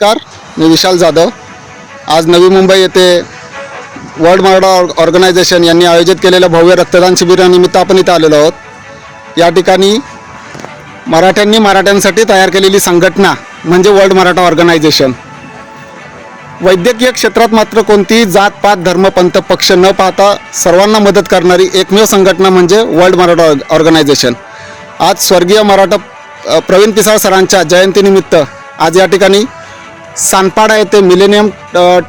नमस्कार मी विशाल जाधव. आज नवी मुंबई येथे वर्ल्ड मराठा ऑर्गनायझेशन यांनी आयोजित केलेल्या भव्य रक्तदान शिबिरानिमित्त आपण इथं आलेलो आहोत. या ठिकाणी मराठ्यांनी मराठ्यांसाठी तयार केलेली संघटना म्हणजे वर्ल्ड मराठा ऑर्गनायझेशन. वैद्यकीय क्षेत्रात मात्र कोणतीही जात पात धर्म पंथ पक्ष न पाहता सर्वांना मदत करणारी एकमेव संघटना म्हणजे वर्ल्ड मराठा ऑर्गनायझेशन. आज स्वर्गीय मराठा प्रवीण पिसाळ सरांच्या जयंतीनिमित्त आज या ठिकाणी सानपाडा येथे मिलेनियम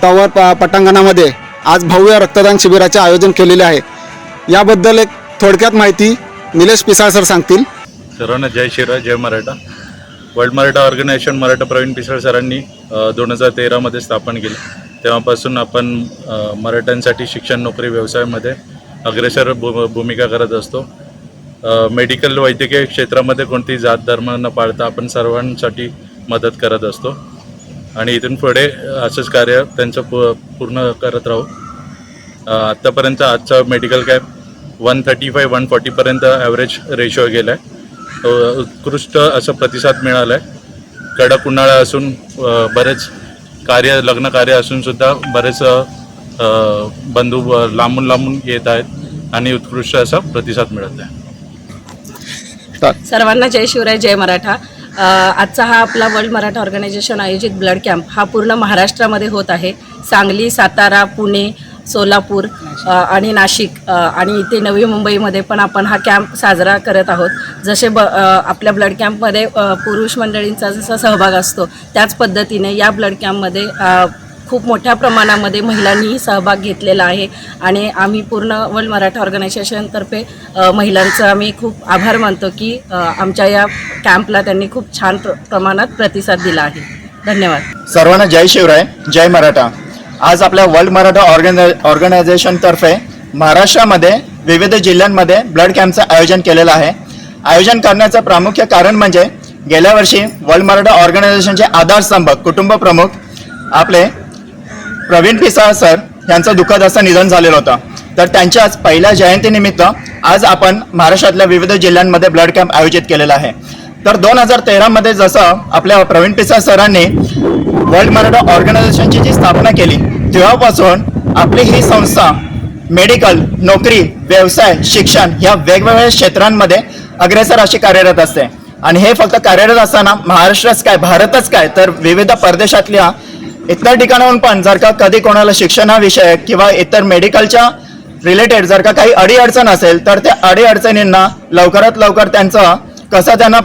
टॉवर प- पटांगणामध्ये आज भव्य रक्तदान शिबिराचे आयोजन केलेले आहे. याबद्दल एक थोडक्यात माहिती निलेश पिसाळ सर सांगतील. सर्वांना जय शिवराय जय मराठा. वर्ल्ड मराठा ऑर्गनायझेशन मराठा प्रवीण पिसाळ सरांनी दोन हजार तेरामध्ये स्थापन केलं. तेव्हापासून आपण मराठ्यांसाठी शिक्षण नोकरी व्यवसायामध्ये अग्रेसर भू भूमिका करत असतो. मेडिकल वैद्यकीय क्षेत्रामध्ये कोणतीही जात धर्म न पाळता आपण सर्वांसाठी मदत करत असतो. आणि इथून पुढे असंच कार्य त्यांचं पू पूर्ण करत राहू. आत्तापर्यंत आजचा medical camp one thirty five one फॉर्टीपर्यंत average ratio गेला आहे उत्कृष्ट असं प्रतिसाद मिळाला आहे कडक उन्हाळा असून बरेच कार्य लग्न कार्य असून सुद्धा बरेच बंधू लांबून लांबून येत आहेत आणि उत्कृष्ट असा प्रतिसाद मिळत आहे. सर्वांना जय शिवराय जय मराठा. आजचा हा आपला वर्ल्ड मराठा ऑर्गनायझेशन आयोजित ब्लड कॅम्प हा पूर्ण महाराष्ट्रामध्ये होत आहे. सांगली सातारा पुणे सोलापूर आणि नाशिक आणि इथे नवी मुंबईमध्ये पण आपण हा कॅम्प साजरा करत आहोत. जसे ब आपल्या ब्लड कॅम्पमध्ये पुरुष मंडळींचा जसा सहभाग असतो त्याच पद्धतीने या ब्लड कॅम्पमध्ये खूप मोठ्या प्रमाणामध्ये महिलांनीही सहभाग घेतलेला आहे आणि आम्ही पूर्ण वर्ल्ड मराठा ऑर्गनायझेशनतर्फे महिलांचं आम्ही खूप आभार मानतो की आमच्या या कॅम्पला त्यांनी खूप छान प्र प्रमाणात प्रतिसाद दिला आहे. धन्यवाद. सर्वांना जय शिवराय जय मराठा. आज आपल्या वर्ल्ड मराठा ऑर्गनाय ऑर्गनायझेशनतर्फे महाराष्ट्रामध्ये विविध जिल्ह्यांमध्ये ब्लड कॅम्पचं आयोजन केलेलं आहे. आयोजन करण्याचं प्रामुख्य कारण म्हणजे गेल्या वर्षी वर्ल्ड मराठा ऑर्गनायझेशनचे आधारस्तंभ कुटुंब प्रमुख आपले प्रवीण पिसाळ सर यांचं दुःखद असं निधन झालेलं होतं. तर त्यांच्याच पहिल्या जयंतीनिमित्त आज आपण महाराष्ट्रातल्या विविध जिल्ह्यांमध्ये ब्लड कॅम्प आयोजित केलेला आहे. तर दोन हजार तेरामध्ये जसं आपल्या प्रवीण पिसाळ सरांनी वर्ल्ड मराठा ऑर्गनायझेशनची जी स्थापना केली तेव्हापासून आपली ही संस्था मेडिकल नोकरी व्यवसाय शिक्षण या वेगवेगळ्या क्षेत्रांमध्ये अग्रेसर अशी कार्यरत असते. आणि हे फक्त कार्यरत असताना महाराष्ट्रच काय भारतच काय तर विविध परदेशातल्या इतर ठिकाणाहून पण जर का कधी कोणाला शिक्षणाविषयक किंवा इतर मेडिकलच्या रिलेटेड जर का काही अडीअडचण असेल तर त्या अडीअडचणींना लवकरात लवकर त्यांचं कसं त्यांना